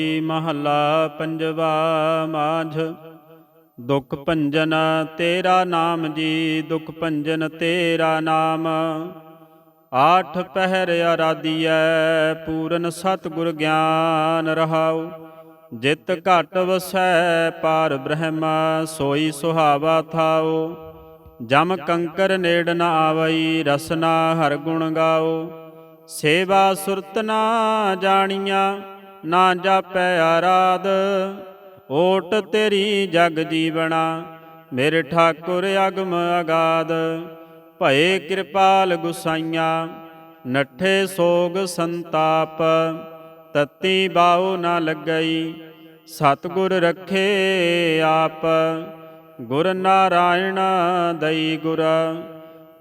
ਮਹੱਲਾ ਪੰਜਵਾ ਮਾਝ। ਦੁਖ ਭੰਜਨ ਤੇਰਾ ਨਾਮ ਜੀ, ਦੁਖ ਭੰਜਨ ਤੇਰਾ ਨਾਮ। ਆਠ ਪਹਿਰ ਆਰਾਧੀਐ, ਪੂਰਨ ਸਤਿਗੁਰ ਗਿਆਨ ਰਹਾਉ। ਜਿਤ ਘਟ ਵਸੈ, ਪਾਰ ਬ੍ਰਹਮ ਸੋਈ ਸੁਹਾਵਾ ਥਾਉ। ਜਮ ਕੰਕਰ ਨੇੜ ਨ ਆਵਈ, ਰਸਨਾ ਹਰ ਗੁਣ ਗਾਓ ਸੇਵਾ ਸੁਰਤ ਨਾ ਜਾਣੀਆਂ ਨਾ ਜਾਪੈ ਆਰਾਧ, ਓਟ ਤੇਰੀ ਜਗ ਜੀਵਣਾ। ਮੇਰੇ ਠਾਕੁਰ ਅਗਮ ਅਗਾਧ, ਭਏ ਕਿਰਪਾਲ ਗੁਸਾਈਆਂ। ਨੱਠੇ ਸੋਗ ਸੰਤਾਪ, ਤਤੀ ਬਾਉ ਨਾ ਲੱਗਈ। ਸਤਿਗੁਰ ਰੱਖੇ ਆਪ, ਗੁਰ ਨਾਰਾਇਣ ਦਈ ਗੁਰ।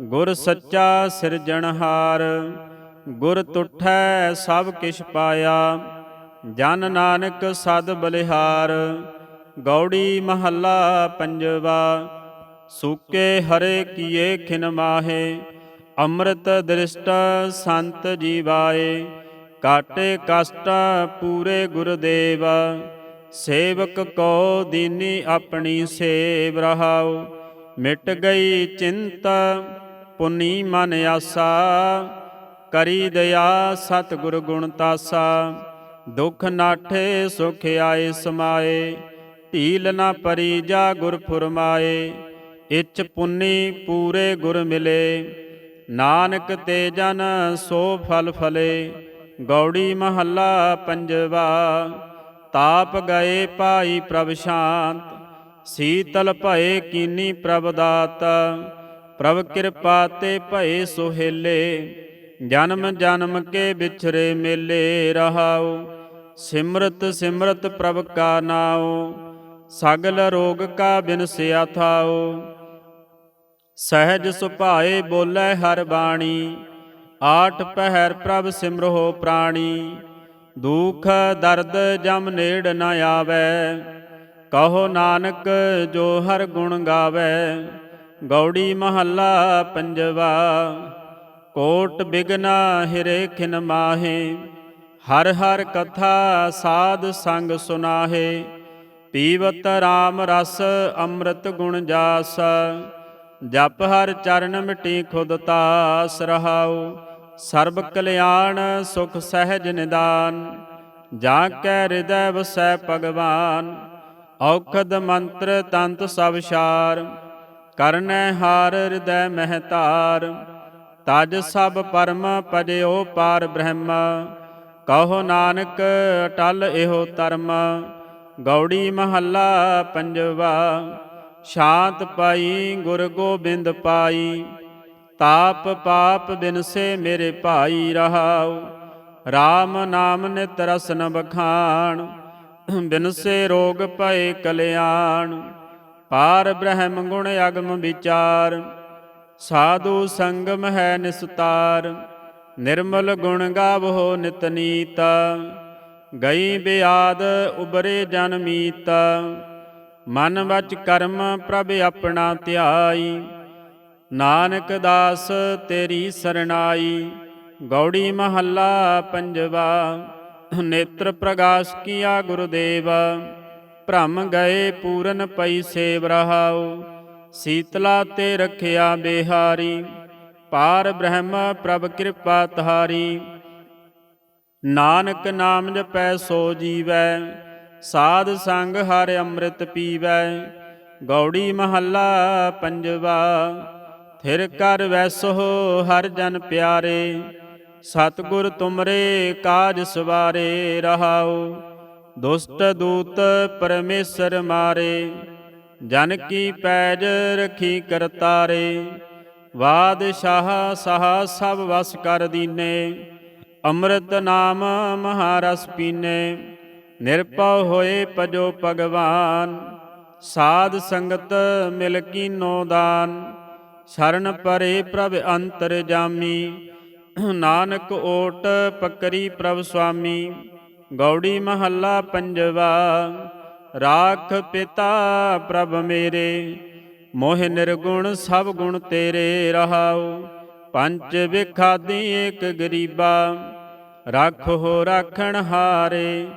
ਗੁਰ ਸੱਚਾ ਸਿਰਜਣਹਾਰ, ਗੁਰ ਤੁਠੈ ਸਭ ਕਿਛ ਪਾਇਆ। ਜਨ ਨਾਨਕ ਸਦ ਬਲਿਹਾਰ, ਗੌੜੀ ਮਹੱਲਾ ਪੰਜਵਾ, ਸੂਕੇ ਹਰੇ ਕੀਏ ਖਿਨ ਮਾਹੇ, ਅੰਮ੍ਰਿਤ ਦ੍ਰਿਸ਼ਟ ਸੰਤ ਜੀਵਾਏ, ਕਾਟੇ ਕਸ਼ਟ ਪੂਰੇ ਗੁਰਦੇਵ, ਸੇਵਕ ਕੋ ਦੀਨੀ ਆਪਣੀ ਸੇਵ ਰਹਾਉ, ਮਿਟ ਗਈ ਚਿੰਤ ਪੁਨੀ ਮਨ ਆਸਾ, ਕਰੀ ਦਇਆ ਸਤਿਗੁਰ ਗੁਣ ਤਾਸਾ। ਦੁਖ ਨਾਠੇ ਸੁਖ ਆਏ ਸਮਾਏ, ਢੀਲ ਨਾ ਪਰੀ ਜਾ ਗੁਰ ਫੁਰਮਾਏ ਇਚ ਪੁੰਨੀ ਪੂਰੇ ਗੁਰ ਮਿਲੇ। ਨਾਨਕ ਤੇ ਜਨ ਸੋ ਫਲ ਫਲੇ, ਗੌੜੀ ਮਹੱਲਾ ਪੰਜਵਾ। ਤਾਪ ਗਏ ਪਾਈ ਪ੍ਰਭ ਸ਼ਾਂਤ, ਸੀਤਲ ਭਏ ਕੀਨੀ ਪ੍ਰਭ ਦਾਤ। ਪ੍ਰਭ ਕਿਰਪਾ ਤੇ ਭਏ ਸੁਹੇਲੇ, ਜਨਮ ਜਨਮ ਕੇ ਵਿਛਰੇ ਮੇਲੇ ਰਹਾਓ ਸਿਮਰਤ ਸਿਮਰਤ ਪ੍ਰਭ ਕਾ ਨਾਉ, ਸਗਲ ਰੋਗ ਕਾ ਬਿਨਸਿਆ ਥਾਉ। ਸਹਿਜ ਸੁਭਾਏ ਬੋਲੇ ਹਰ ਬਾਣੀ, ਆਠ ਪਹਿਰ ਪ੍ਰਭ ਸਿਮਰੋ ਪ੍ਰਾਣੀ। ਦੁਖ ਦਰਦ ਜਮ ਨੇੜ ਨ ਆਵੇ, ਕਹੋ ਨਾਨਕ ਜੋ ਹਰ ਗੁਣ ਗਾਵੇ। ਗੌੜੀ ਮਹੱਲਾ ਪੰਜਵਾ, ਕੋਟ ਬਿਗਨਾ ਹਿਰੇ ਖਿਨ ਮਾਹੇ। ਹਰ ਹਰ ਕਥਾ ਸਾਧ ਸੰਗ ਸੁਨਾਹੇ, ਪੀਵਤ RAM ਰਸ ਅੰਮ੍ਰਿਤ ਗੁਣ ਜਾਸ। ਜਪ ਹਰ ਚਰਨ ਮਿਟੀ ਖੁਦ ਤਾਸ ਰਹਾਉ, ਸਰਬ ਕਲਿਆਣ ਸੁਖ ਸਹਿਜ ਨਿਦਾਨ। ਜਾ ਕੈ ਹਿਰਦੈ ਵਸੈ ਭਗਵਾਨ, ਔਖਦ ਮੰਤਰ ਤੰਤ ਸਭ ਸ਼ਾਰ ਕਰਨੈ ਹਾਰ ਹਿਰਦੈ ਮਹਿਤਾਰ, ਤਜ ਸਭ ਪਰਮ ਪਜਿਓ ਪਾਰ ਬ੍ਰਹਮ। ਕਹੋ ਨਾਨਕ ਅਟਲ ਇਹੋ ਧਰਮ। ਗੌੜੀ ਮਹੱਲਾ ਪੰਜਵਾ ਸ਼ਾਂਤ ਪਾਈ, ਗੁਰ ਗੋਬਿੰਦ ਪਾਈ। ਤਾਪ ਪਾਪ ਬਿਨਸੇ ਮੇਰੇ ਭਾਈ ਰਹਾਉ। RAM ਨਾਮ ਨਿਤ ਰਸਨ ਬਖਾਣ ਬਿਨਸੇ ਰੋਗ ਭਏ ਕਲਿਆਣ। ਪਾਰ ਬ੍ਰਹਮ ਗੁਣ ਅਗਮ ਵਿਚਾਰ, ਸਾਧੂ ਸੰਗਮ ਹੈ ਨਿਸਤਾਰ। ਨਿਰਮਲ ਗੁਣ ਗਾਵੋ ਨਿਤ ਨੀਤ। ਗਈ ਬਿਆਦ ਉਬਰੇ ਜਨ ਮੀਤ। ਮਨ ਵਚ ਕਰਮ ਪ੍ਰਭ ਆਪਣਾ ਧਿਆਈ। ਨਾਨਕ ਦਾਸ ਤੇਰੀ ਸਰਣਾਈ। ਗੌੜੀ ਮਹੱਲਾ ਪੰਜਵਾ, ਨੇਤਰ ਪ੍ਰਗਾਸ਼ ਕੀਆ ਗੁਰਦੇਵ। ਭ੍ਰਮ ਗਏ ਪੂਰਨ ਪਈ ਸੇਵ ਰਹਾਉ। ਸੀਤਲਾ ਤੇ ਰਖਿਆ ਬਿਹਾਰੀ। ਪਾਰ ਬ੍ਰਹਮ ਪ੍ਰਭ ਕਿਰਪਾ ਤਹਾਰੀ ਨਾਨਕ ਨਾਮ ਜਪੈ ਸੋ ਜੀਵੈ, ਸਾਧ ਸੰਗ ਹਰ ਅੰਮ੍ਰਿਤ ਪੀਵੈ। ਗੌੜੀ ਮਹੱਲਾ ਪੰਜਵਾ, ਥਿਰ ਕਰ ਵੈਸੋ ਹਰ ਜਨ ਪਿਆਰੇ, ਸਤਿਗੁਰ ਤੁਮਰੇ ਕਾਜ ਸਵਾਰੇ ਰਹਾਉ। ਦੁਸ਼ਟ ਦੂਤ ਪਰਮੇਸ਼ਰ ਮਾਰੇ, ਜਨ ਕੀ ਪੈਜ ਰਖੀ ਕਰਤਾਰੇ। ਵਾਦਸ਼ਾਹ ਸਾਹ ਸਭ ਵਸ ਕਰ ਦੀਨੇ, ਅੰਮ੍ਰਿਤ ਨਾਮ ਮਹਾਰਸ ਪੀਨੇ। ਨਿਰਭਉ ਹੋਏ ਪਜੋ ਭਗਵਾਨ, ਸਾਧ ਸੰਗਤ ਮਿਲ ਕੀਨੋ ਦਾਨ। ਸ਼ਰਨ ਪਰੇ ਪ੍ਰਭ ਅੰਤਰ ਜਾਮੀ, ਨਾਨਕ ਓਟ ਪਕਰੀ ਪ੍ਰਭ ਸੁਆਮੀ। ਗੌੜੀ ਮਹੱਲਾ ਪੰਜਵਾ, ਰਾਖ ਪਿਤਾ ਪ੍ਰਭ ਮੇਰੇ ਮੋਹ ਨਿਰਗੁਣ ਸਭ ਗੁਣ ਤੇਰੇ ਰਹਾਉ, ਪੰਜ ਵਿਖਾਦੀ ਏਕ ਗਰੀਬਾ। ਹੋ ਰਾਖਣ ਹਾਰੇ,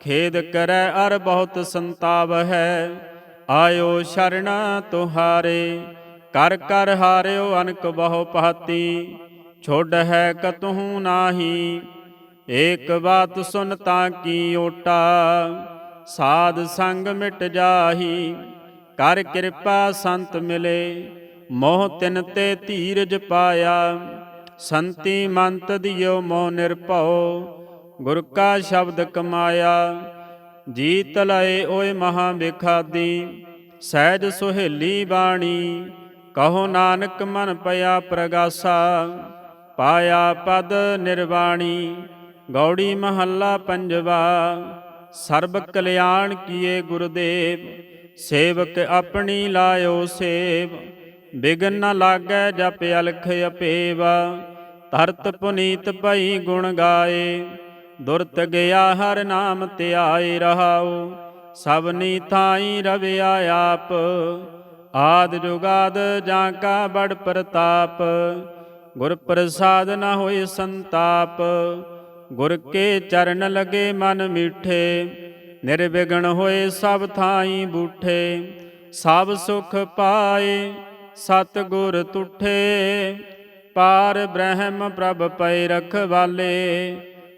ਖੇਦ ਕਰੈ ਅਰ ਬਹੁਤ ਸੰਤਾਪ ਹੈ। ਆਇਓ ਸ਼ਰਨ ਤੁਹਾਰੇ, ਕਰ ਕਰ ਹਾਰਿਓ ਅਨਕ ਬਹੁ ਪਾਤੀ। ਛੋੜ ਹੈ ਕਤਹੂ ਨਾਹੀ, ਏਕ ਬਾਤ ਸੁਨ ਤਾਂ ਕੀ ਓਟਾ। ਸਾਧ ਸੰਗ ਮਿਟ ਜਾਹੀ ਕਰ ਕਿਰਪਾ ਸੰਤ ਮਿਲੇ, ਮੋਹ ਤਿਨ ਤੇ ਧੀਰਜ ਪਾਇਆ। ਸੰਤੀ ਮੰਤ ਦਿਓ ਮੋਹ ਨਿਰਭਉ, ਗੁਰ ਕਾ ਸ਼ਬਦ ਕਮਾਇਆ। ਜੀਤ ਲਏ ਓਏ ਮਹਾ ਵਿਖਾਦੀ ਸਹਿਜ ਸੁਹੇਲੀ ਬਾਣੀ, ਕਹੋ ਨਾਨਕ ਮਨ ਪਿਆ ਪ੍ਰਗਾਸਾ। ਪਾਇਆ ਪਦ ਨਿਰਵਾਣੀ, ਗੌੜੀ ਮਹੱਲਾ ਪੰਜਵਾ। ਸਰਬ ਕਲਿਆਣ ਕੀਏ ਗੁਰਦੇਵ ਸੇਵਕ ਆਪਣੀ ਲਾਇਓ ਸੇਵ ਬਿਗਨ ਨ ਲਾਗੈ ਜਪ ਅਲਖ ਅਪੇਵਾ। ਧਰਤ ਪੁਨੀਤ ਭਈ ਗੁਣ ਗਾਏ, ਦੁਰਤ ਗਿਆ ਹਰ ਨਾਮ ਧਿਆਏ ਰਹਾਉ। ਸਭਨੀ ਥਾਈ ਰਵਿਆ ਆਪ, ਆਦ ਜੁਗਾਦ ਜਾਂ ਕਾ ਬੜ ਪ੍ਰਤਾਪ। ਗੁਰ ਪ੍ਰਸਾਦ ਨ ਹੋਏ ਸੰਤਾਪ, ਗੁਰ ਕੇ ਚਰਨ ਲਗੇ ਮਨ ਮੀਠੇ। ਨਿਰਵਿਘਨ ਹੋਏ ਸਭ ਥਾਈ ਬੂਠੇ, ਸਭ ਸੁਖ ਪਾਏ ਸਤ ਗੁਰ ਤੁਠੇ। ਪਾਰ ਬ੍ਰਹਮ ਪ੍ਰਭ ਪੈ ਰਖਵਾਲੇ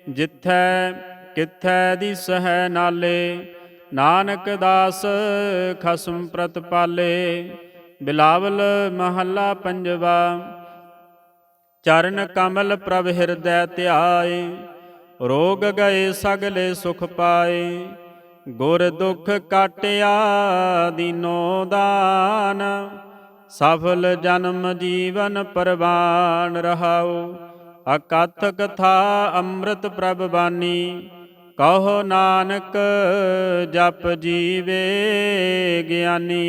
ਜਿਥੈ ਕਿਥੈ ਦਿਸ ਹੈ ਨਾਲੇ। ਨਾਨਕ ਦਾਸ ਖਸਮ ਪ੍ਰਤਪਾਲੇ ਬਿਲਾਵਲ ਮਹੱਲਾ ਪੰਜਵਾ। ਚਰਨ ਕਮਲ ਪ੍ਰਭ ਹਿਰਦੈ ਧਿਆਏ, ਰੋਗ ਗਏ ਸਗਲੇ ਸੁਖ ਪਾਏ। ਗੁਰ ਦੁਖ ਕਾਟਿਆ ਦੀਨੋ ਦਾਨ, ਸਫਲ ਜਨਮ ਜੀਵਨ ਪਰਵਾਨ ਰਹਾਉ। ਅਕਥ ਕਥਾ ਅੰਮ੍ਰਿਤ ਪ੍ਰਭ ਬਾਣੀ ਕਹੋ ਨਾਨਕ ਜਪ ਜੀਵੇ ਗਿਆਨੀ।